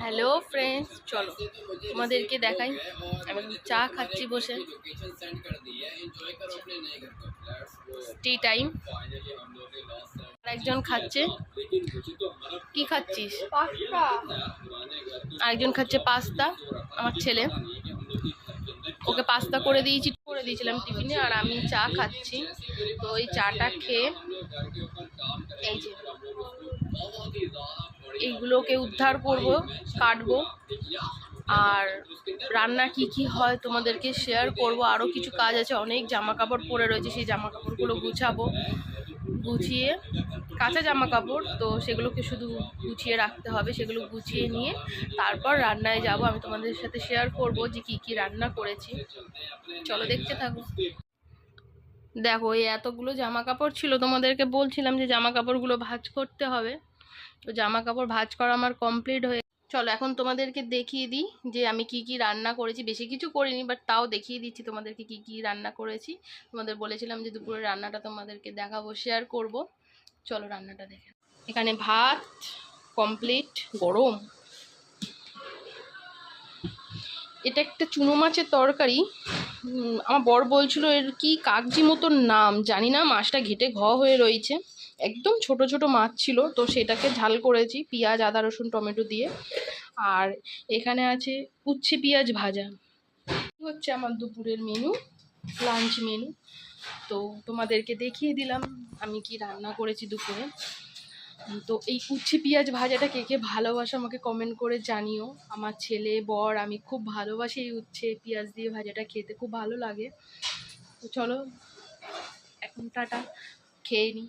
Hello friends চলো, তোমাদেরকে দেখাই আমি চা খাচ্ছি বসে। টি টাইম একজন খাচ্ছে। কি খাচ্ছিস? আরেকজন খাচ্ছে পাস্তা, আমার ছেলে। ওকে পাস্তা করে দিয়েছি, করে দিয়েছিলাম টিফিনে, আর আমি চা খাচ্ছি। তো ওই চাটা খেয়ে, এই যে। এইগুলোকে উদ্ধার করব, কাটবো। আর রান্না কি কি হয় তোমাদেরকে শেয়ার করব। আরও কিছু কাজ আছে, অনেক জামা কাপড় পরে রয়েছে, সেই জামা কাপড়গুলো গুছাবো। গুছিয়ে, কাঁচা জামা কাপড় তো সেগুলোকে শুধু গুছিয়ে রাখতে হবে, সেগুলো গুছিয়ে নিয়ে তারপর রান্নায় যাব। আমি তোমাদের সাথে শেয়ার করব যে কি কি রান্না করেছি। চলো দেখতে থাকো। দেখো, এই এতগুলো জামা কাপড় ছিল তোমাদেরকে বলছিলাম যে জামা কাপড়গুলো ভাঁজ করতে হবে। তো জামা কাপড় ভাজ করা আমার কমপ্লিট হয়ে চলো, এখন তোমাদেরকে দেখিয়ে দিই যে আমি কি কি রান্না করেছি। বেশি কিছু করিনি বাট তাও দেখিয়ে দিচ্ছি তোমাদেরকে কি কি রান্না করেছি। তোমাদের বলেছিলাম যে দুপুরে রান্নাটা তোমাদেরকে দেখাবো শেয়ার করব। চলো, রান্নাটা দেখে এখানে ভাত কমপ্লিট গরম। এটা একটা চুনো মাছের তরকারি। আমার বর বলছিল এর কি কাগজি মতন নাম, জানি না, মাছটা ঘেটে ঘ হয়ে রয়েছে। একদম ছোট ছোট মাছ ছিল, তো সেটাকে ঝাল করেছি, পেঁয়াজ, আদা, রসুন, টমেটো দিয়ে। আর এখানে আছে উচ্ছে পেঁয়াজ ভাজা। হচ্ছে আমার দুপুরের মেনু লাঞ্চ মেনু তো তোমাদেরকে দেখিয়ে দিলাম আমি কি রান্না করেছি দুপুরে। তো এই উচ্ছে পেঁয়াজ ভাজাটা কে কে ভালোবাসো আমাকে কমেন্ট করে জানিও। আমার ছেলে, বর, আমি খুব ভালোবাসি এই উচ্ছে পেঁয়াজ দিয়ে ভাজাটা খেতে, খুব ভালো লাগে। তো চলো, এখন টাটা, খেয়ে নিই